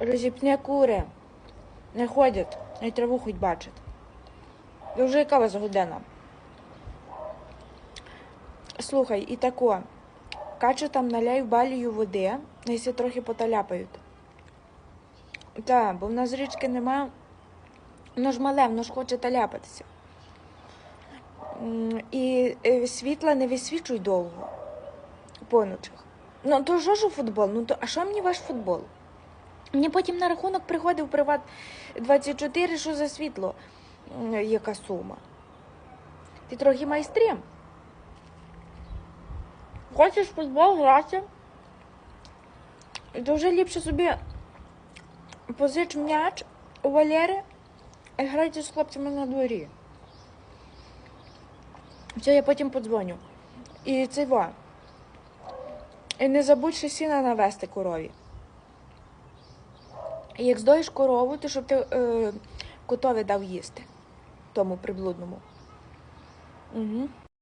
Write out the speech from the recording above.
Розіпне кури. Не ходять, і траву хоч бачать. І вже яка вас година? Слухай, і тако. Качу там наляю балію води, і трохи поталяпають. Так, бо в нас річки нема. Воно ж мале, воно ж хоче таляпатися. І е, світла не висвічуй довго по ночах. Ну, то що ж у футбол? Ну то а що мені ваш футбол? Мені потім на рахунок приходив приват 24, що за світло, яка сума. Ти трохи майстрим. Хочеш футбол грати? Вже ліпше собі позич м'яч у Валери і грайте з хлопцями на дворі. Все, я потім подзвоню. І це. І не забудь ще сіна навести корові. Як здоїш корову, то щоб ти е, котові дав їсти тому приблудному. Угу.